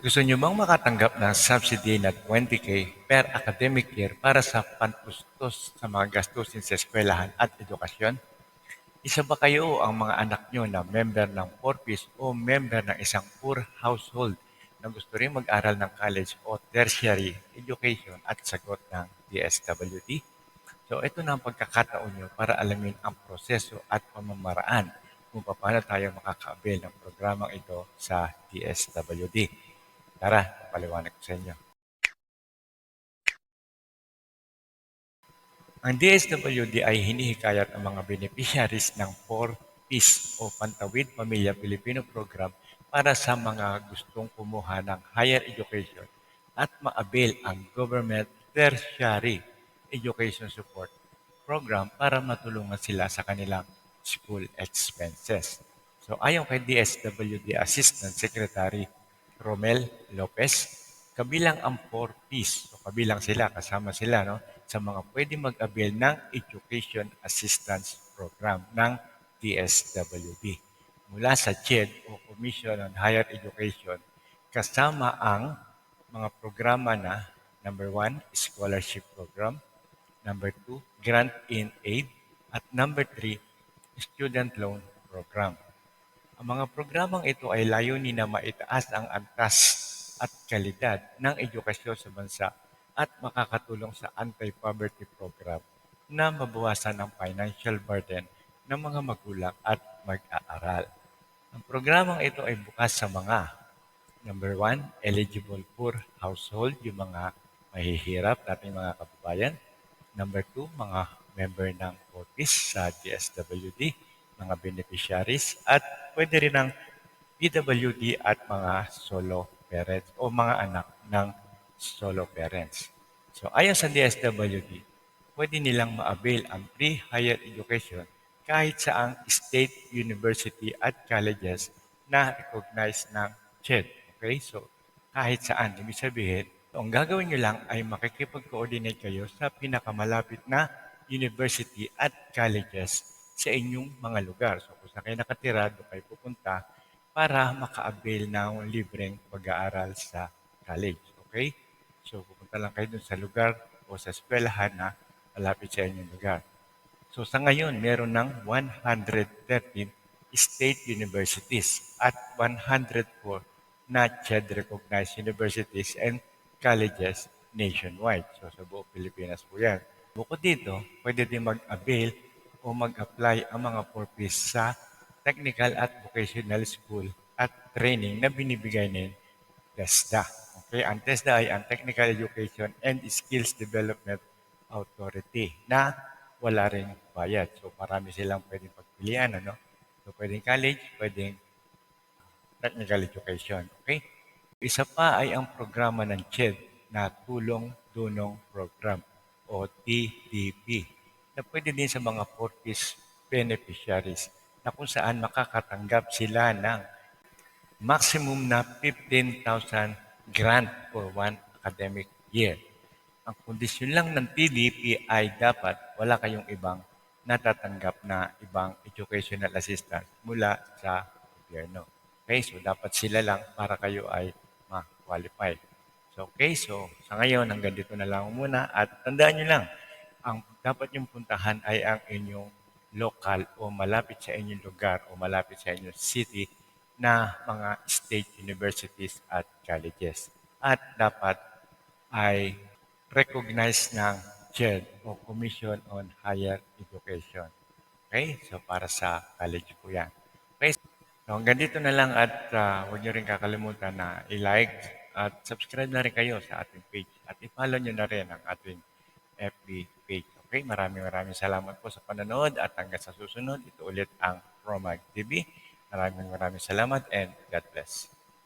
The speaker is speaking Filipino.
Gusto niyo bang makatanggap ng subsidy na 20k per academic year para sa pantustos sa mga gastusin sa eskwelahan at edukasyon? Isa ba kayo ang mga anak nyo na member ng 4Ps o member ng isang poor household na gusto rin mag-aral ng college o tertiary education at sagot ng DSWD? So ito na ang pagkakataon nyo para alamin ang proseso at pamamaraan kung paano tayo makakaabil ng programang ito sa DSWD. Tara, paliwanag ko sa inyo. Ang DSWD ay hinihikayat ang mga beneficiaries ng 4PIS o Pantawid Pamilya Pilipino Program para sa mga gustong kumuha ng higher education at maabil ang Government Tertiary Education Support Program para matulungan sila sa kanilang school expenses. So ayon kay DSWD Assistant Secretary Romel Lopez, kabilang ang 4Ps. So kabilang sila, kasama sila no, sa mga pwede mag-avail ng Education Assistance Program ng DSWD. Mula sa CHED o Commission on Higher Education, kasama ang mga programa na number one, scholarship program, number two, grant in aid, at number three, student loan program. Ang mga programang ito ay layunin na maitaas ang antas at kalidad ng edukasyon sa bansa at makakatulong sa anti-poverty program na mabawasan ang financial burden ng mga magulang at mag-aaral. Ang programang ito ay bukas sa mga Number one, eligible poor household, yung mga mahihirap nating mga kababayan. Number two, mga member ng COTIS sa DSWD mga beneficiaries at pwede rin ng PWD at mga solo parents o mga anak ng solo parents. So ayon sa DSWD, pwede nilang ma-avail ang pre-higher education kahit sa ang state university at colleges na recognized ng CHED. Okay? So, kahit saan. Ibig sabihin, ang gagawin nyo lang ay makikipag-coordinate kayo sa pinakamalapit na university at colleges sa inyong mga lugar. So kung saan kayo nakatira, doon kayo pupunta para maka-avail ng libreng pag-aaral sa college. Okay? So pupunta lang kayo doon sa lugar o sa eskwelahan na malapit sa inyong lugar. So sa ngayon, meron ng 113 state universities at 104 na CHED-recognized universities and colleges nationwide. So sa buong Pilipinas po yan. Bukod dito, pwede din mag-avail o mag-apply ang mga purpose sa technical at vocational school at training na binibigay ng TESDA. Okay, ang TESDA ay ang Technical Education and Skills Development Authority na wala ring bayad. So marami silang pwedeng pagpilian. Ano? So pwedeng college, pwedeng technical education. Okay? Isa pa ay ang programa ng CHED na Tulong Dunong Program o TDP na pwede din sa mga 40s beneficiaries na kung saan makakatanggap sila ng maximum na 15,000 grant for one academic year. Ang kondisyon lang ng TDP ay dapat wala kayong ibang natatanggap na ibang educational assistance mula sa gobyerno. Okay, so dapat sila lang para kayo ay ma-qualify. So, okay, so sa ngayon hanggang dito na lang muna at tandaan nyo lang, ang dapat yung puntahan ay ang inyong local o malapit sa inyong lugar o malapit sa inyong city na mga state universities at colleges. At dapat ay recognize ng CHED o Commission on Higher Education. Okay? So para sa college po yan. Okay? So hanggang dito na lang at uh, huwag nyo rin kakalimutan na i-like at subscribe na rin kayo sa ating page. At i-follow nyo na rin ang ating FB page. Okay, maraming maraming salamat po sa panonood at hanggang sa susunod, ito ulit ang Promag TV. Maraming maraming salamat and God bless.